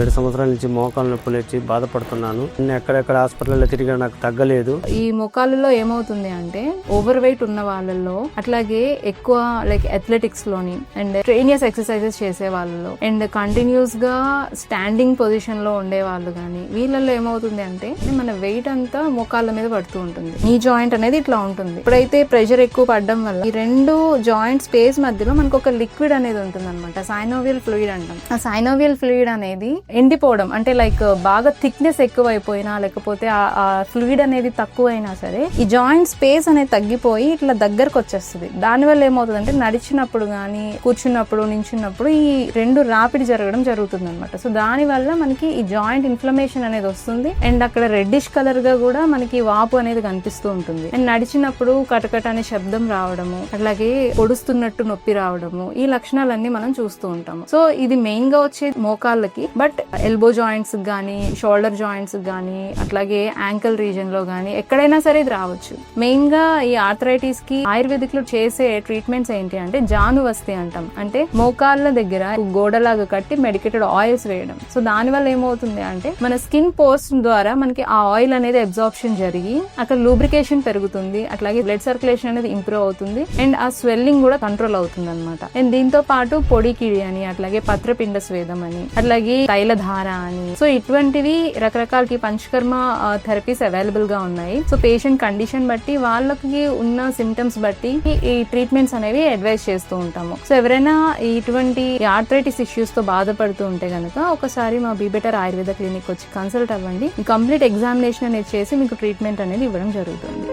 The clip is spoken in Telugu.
ఏడు సంవత్సరాల నుంచి మోకాలు నొప్పులు వచ్చి బాధపడుతున్నాను. నేను ఎక్కడెక్కడ హాస్పిటల్లో తిరిగా నాకు తగ్గలేదు. ఈ మోకాలలో ఏమవుతుంది అంటే ఓవర్ వెయిట్ ఉన్న వాళ్ళల్లో అట్లాగే ఎక్కువ లైక్ అథ్లెటిక్స్లోని అండ్ ట్రైనియస్ ఎక్సర్సైజెస్ చేసే వాళ్ళలో అండ్ కంటిన్యూస్గా స్టాండింగ్ పొజిషన్లో ఉండే వాళ్ళు కానీ వీళ్ళల్లో ఏమవుతుంది అంటే మన వెయిట్ అంతా మోకాళ్ళ మీద పడుతూ ఉంటుంది. ఈ జాయింట్ అనేది ఇట్లా ఉంటుంది. ఇప్పుడైతే ప్రెషర్ ఎక్కువ పడడం వల్ల ఈ రెండు జాయింట్ స్పేస్ మధ్యలో మనకు ఒక లిక్విడ్ అనేది ఉంటుంది అనమాట సైనోవియల్ ఫ్లూయిడ్ అంటాం. ఆ సైనోవియల్ ఫ్లూయిడ్ అనేది ఎండిపోవడం అంటే లైక్ బాగా థిక్నెస్ ఎక్కువ అయిపోయినా లేకపోతే ఆ ఫ్లూయిడ్ అనేది తక్కువైనా సరే ఈ జాయింట్ స్పేస్ అనేది తగ్గిపోయి ఇట్లా దగ్గరకు వచ్చేస్తుంది. దానివల్ల ఏమవుతుంది అంటే నడిచినప్పుడు కానీ కూర్చున్నప్పుడు నించున్నప్పుడు ఈ రెండు రాపిడి జరగడం జరుగుతుంది అనమాట సో దానివల్ల మనకి ఈ జాయింట్ ఇన్ఫ్లమేషన్ అనేది వస్తుంది. అండ్ అక్కడ రెడ్డిష్ కలర్గా కూడా మనకి వాపు అనేది కనిపిస్తూ ఉంటుంది. అండ్ నడిచినప్పుడు కటకట అనే శబ్దం రావడము అట్లాగే పొడుస్తున్నట్టు నొప్పి రావడము ఈ లక్షణాలన్నీ మనం చూస్తూ ఉంటాము. సో ఇది మెయిన్గా వచ్చే మోకాళ్ళకి. బట్ ఎల్బో జాయింట్స్ కానీ షోల్డర్ జాయింట్స్ కానీ అట్లాగే యాంకిల్ రీజన్లో కానీ ఎక్కడైనా సరే ఇది రావచ్చు. మెయిన్గా ఈ ఆర్థరైటిస్కి ఆయుర్వేదిక్లో చేసే ట్రీట్మెంట్స్ ఏంటి అంటే జాను వస్తే అంటాం. అంటే మోకాళ్ళ దగ్గర గోడలాగా కట్టి మెడికేటెడ్ ఆయిల్స్ వేయడం. సో దాని వల్ల ఏమవుతుంది అంటే మన స్కిన్ పోస్ట్ ద్వారా మనకి ఆ ఆయిల్ అనేది అబ్జార్ప్షన్ జరిగి అక్కడ లూబ్రికేషన్ పెరుగుతుంది. అట్లాగే బ్లడ్ సర్క్యులేషన్ అనేది ఇంప్రూవ్ అవుతుంది. అండ్ ఆ స్వెల్లింగ్ కూడా కంట్రోల్ అవుతుంది అనమాట అండ్ దీంతో పాటు పొడి కిడి అని అట్లాగే పత్రపిండ స్వేదం అని అట్లాగే తైలధార అని. సో ఇటువంటివి రకరకాలకి పంచకర్మ థెరపీస్ అవైలబుల్గా ఉన్నాయి. సో పేషెంట్ కండిషన్ బట్టి వాళ్ళకి ఉన్న సిమ్టమ్స్ బట్టి ఈ ట్రీట్మెంట్స్ అనేవి అడ్వైస్ చేస్తూ ఉంటాము. సో ఎవరైనా ఇటువంటి ఆర్థరైటిస్ ఇష్యూస్తో బాధపడుతూ ఉంటే కనుక ఒకసారి మా బీబెటర్ ఆయుర్వేద క్లినిక్ వచ్చి కన్సల్ట్ అవ్వండి. కంప్లీట్ ఎగ్జామినేషన్ అనేది చేసి మీకు ట్రీట్మెంట్ అనేది ఇవ్వడం జరుగుతుంది.